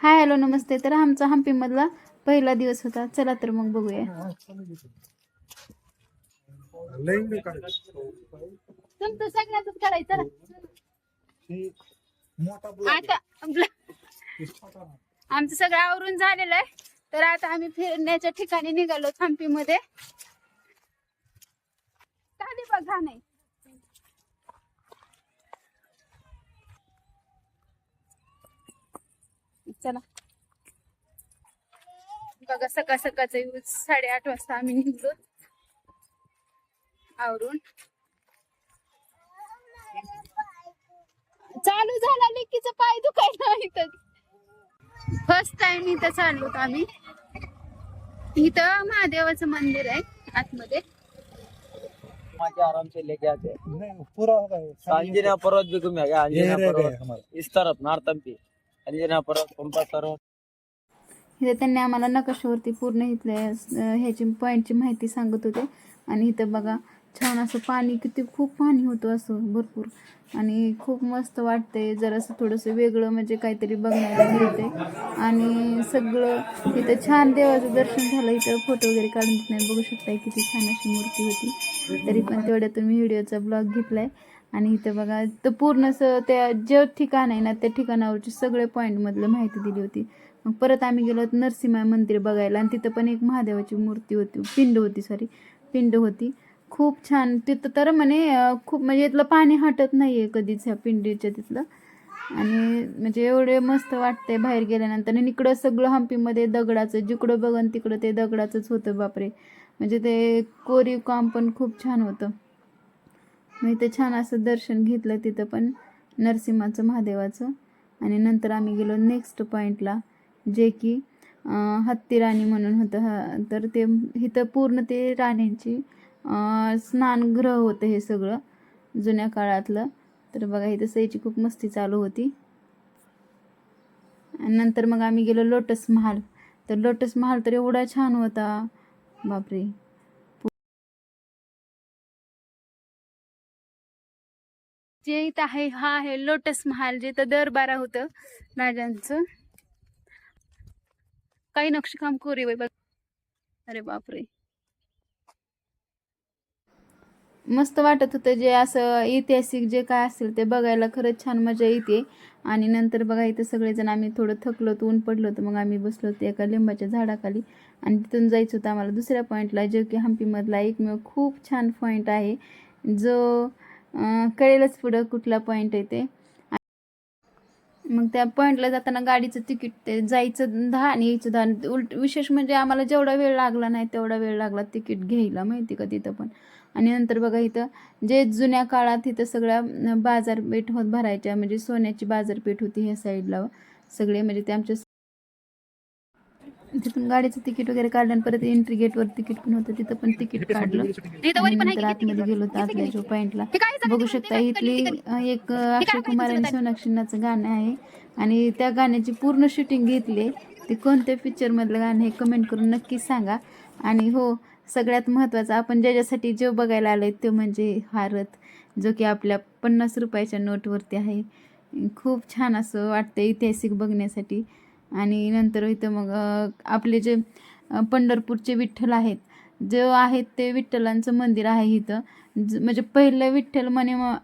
Hi hello नमस्ते. तर आमचा हम्पीमधला पहिला दिवस होता. चला तर मग बघूया. तुमचं सगळ्याच करायचं. आता आमचं सगळं आवरून झालेलं आहे. तर आता आम्ही फिरण्याच्या ठिकाणी निघालो हम्पीमध्ये. चालेल बघा नाही? चला. बघा सकाळ सकाळचा यूज साडेआठ वाजता आम्ही निघलो. आवरून. चालू झाला लेकीचं पाय दुखायला इथं. फर्स्ट टाइम इथं चाललो होतो आम्ही. इथं महादेवाचं मंदिर आहे आतमध्ये. माझे आराम से लेके आते. हैं नहीं पूरा। अंजना पर्वत भी अंजना गया पर्वत हमारा इस तरफ नॉर्थ एमपी अंजना इथं त्यांनी आम्हाला नकाशावरती पूर्ण इथल्या ह्याची पॉईंटची माहिती सांगत होते. आणि इथं बघा छान असं पाणी किती खूप पाणी होतं असं भरपूर. आणि खूप मस्त वाटतंय जरासं थोडंसं वेगळं म्हणजे काहीतरी बघण्याला मिळते आणि सगळं इथं छान देवाचं दर्शन झालं. इथं फोटो वगैरे काढून देत नाही. बघू शकताय किती छान अशी मूर्ती होती. तरी पण तेवढ्यातून मी व्हिडिओचा ब्लॉग घेतलाय. आणि इथं बघा तर पूर्ण असं त्या जे ठिकाण आहे ना त्या ठिकाणावरची सगळे पॉईंटमधलं माहिती दिली होती. मग परत आम्ही गेलो नरसिंह मंदिर बघायला आणि तिथं पण एक महादेवाची मूर्ती होती पिंड होती सॉरी पिंड होती. खूप छान. तिथं तर म्हणे खूप म्हणजे इथलं पाणी हटत नाही आहे कधीच ह्या पिंडीच्या तिथलं. आणि म्हणजे एवढे मस्त वाटते बाहेर गेल्यानंतर. आणि इकडं सगळं हम्पीमध्ये दगडाचं जिकडं बघन तिकडं ते दगडाचंच होतं बापरे. म्हणजे ते कोरीव काम पण खूप छान होतं. मग इथं छान असं दर्शन घेतलं तिथं पण नरसिंहाचं महादेवाचं. आणि नंतर आम्ही गेलो नेक्स्ट पॉईंटला जे की हत्ती राणी म्हणून होतं. हा तर ते इथं पूर्ण ते राण्यांची स्नानगृह होतं हे सगळं जुन्या काळातलं. तर बघा इथं सईची खूप मस्ती चालू होती. आणि नंतर मग आम्ही गेलो लोटस महाल. तर लोटस महाल तर एवढा छान होता. बापरे. जे इथं आहे हा आहे लोटस महाल जे इथं दरबारा होतं राजांचं. काही नक्षीकाम कोरी बाई बघ. अरे बापरे. मस्त वाटत होतं जे असं ऐतिहासिक जे काय असेल ते बघायला. खरंच छान मजा येते. आणि नंतर बघा इथं सगळेजण आम्ही थोडं थकलो होतो ऊन पडलो होतं. मग आम्ही बसलो होतो एका लिंबाच्या झाडाखाली. आणि तिथून जायचं होतं आम्हाला दुसऱ्या पॉईंटला जे की हम्पीमधला एकमेव खूप छान पॉईंट आहे. जो कळेलच पुढं कुठला पॉईंट आहे ते. मग त्या पॉईंटला जाताना गाडीचं तिकीट ते जायचं दहा आणि यायचं दहा उलट विशेष म्हणजे आम्हाला जेवढा वेळ लागला नाही तेवढा वेळ लागला तिकीट घ्यायला माहिती का तिथं पण. आणि नंतर बघा इथं जे जुन्या काळात इथं सगळ्या बाजारपेठ होत भरायच्या म्हणजे सोन्याची बाजारपेठ होती ह्या साईडला सगळे म्हणजे ते आमच्या तिथून गाडीचं तिकीट वगैरे काढलं आणि परत एंट्री गेटवर तिकीट पण होतं तिथं पण तिकीट काढलं. आणि नंतर आतमध्ये गेलो तर आतल्या जो पॉईंटला बघू शकता इथली एक अक्षय कुमार आणि सोनाक्षी सिन्हाचं गाणं आहे. आणि त्या गाण्याची पूर्ण शूटिंग घेतली. ते कोणत्या पिक्चरमधलं गाणं हे कमेंट करून नक्कीच सांगा. आणि हो सगळ्यात महत्त्वाचं आपण ज्याच्यासाठी जो बघायला आलोय तो म्हणजे रथ जो की आपल्या पन्नास रुपयाच्या नोटवरती आहे. खूप छान असं वाटतं ऐतिहासिक बघण्यासाठी. आणि नंतर इथं मग आपले जे पंढरपूरचे विठ्ठल आहेत जो आहेत ते विठ्ठलांचं मंदिर आहे इथं. ज- म्हणजे पहिलं विठ्ठल म्हणे मग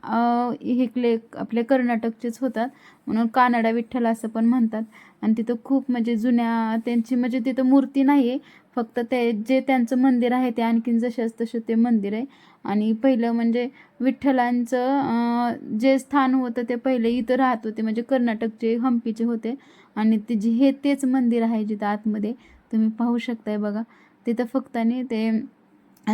आपले कर्नाटकचेच होतात. म्हणून कानडा विठ्ठल असं पण म्हणतात. आणि तिथं खूप म्हणजे जुन्या त्यांची म्हणजे तिथं मूर्ती नाही आहे फक्त ते जे त्यांचं मंदिर आहे ते आणखीन जशाच तसं ते मंदिर आहे. आणि पहिलं म्हणजे विठ्ठलांचं जे स्थान होतं ते पहिले इथं राहत होते. म्हणजे कर्नाटकचे हम्पीचे होते. आणि ते जे हे तेच मंदिर आहे जिथं आतमध्ये. तुम्ही पाहू शकताय बघा. तिथं फक्त आणि ते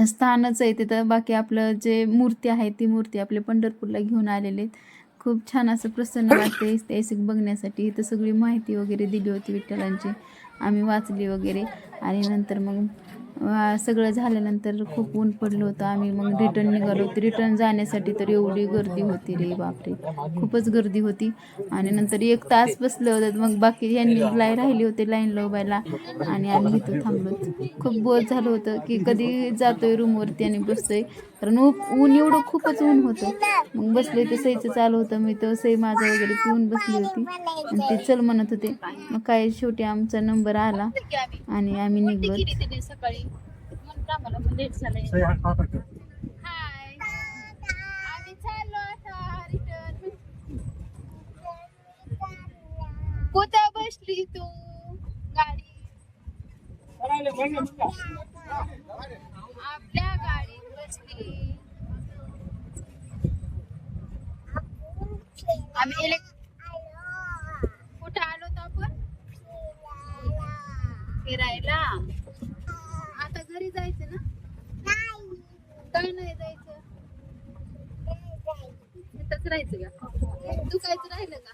स्थानच आहे तिथं. बाकी आपलं जे मूर्ती आहे ती मूर्ती आपले पंढरपूरला घेऊन आलेले आहेत. खूप छान असं प्रसन्न वाटते ऐतिहासिक बघण्यासाठी इथं सगळी माहिती वगैरे दिली होती विठ्ठलांची. आम्ही वाचली वगैरे. आणि नंतर मग सगळं झाल्यानंतर खूप ऊन पडलं होतं. आम्ही मग रिटर्न निघालो होतो. रिटर्न जाण्यासाठी तर एवढी गर्दी होती रे बापरे. खूपच गर्दी होती. आणि नंतर एक तास बसलं होतं. मग बाकी यांनी लाईन राहिली होती लाईन उभायला आणि आम्ही इथं थांबलो खूप बोर झालं होतं की कधी जातोय रूमवरती आणि बसतोय. कारण ऊ- ऊन एवढं खूपच ऊन होतं. मग बसले ते सईचं चालू होतं. मी तर सई माझं वगैरे पिऊन बसली होती. आणि ते चल म्हणत होते. मग काय शेवटी आमचा नंबर आला. आणि आम्ही निघलो. आम्हाला पण लेट झालंय सही हात हात हात. हाय आम्ही चाललो आता रिटर्न कुठं बसली तू? गाडी. आपल्या गाडीत बसली. आम्ही कुठं आलो होतो आपण? फिरायला आता घरी जायचं ना नाही जायचं. इथंच राहायचं का? राहिलं का?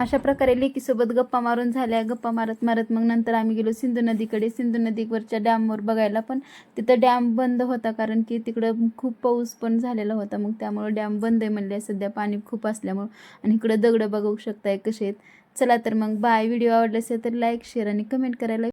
अशा प्रकारे लेकीसोबत गप्पा मारून झाल्या. गप्पा मारत मारत मग नंतर आम्ही गेलो सिंधू नदीकडे. सिंधू नदीवरच्या डॅमवर बघायला पण तिथं डॅम बंद होता कारण की तिकडं खूप पाऊस पण झालेला होता. मग त्यामुळं डॅम बंद आहे म्हणले सध्या पाणी खूप असल्यामुळं. आणि इकडं दगडं बघू शकताय कसे आहेत. चला तर मग बाय. व्हिडिओ आवडला असेल तर लाईक शेअर आणि कमेंट करायला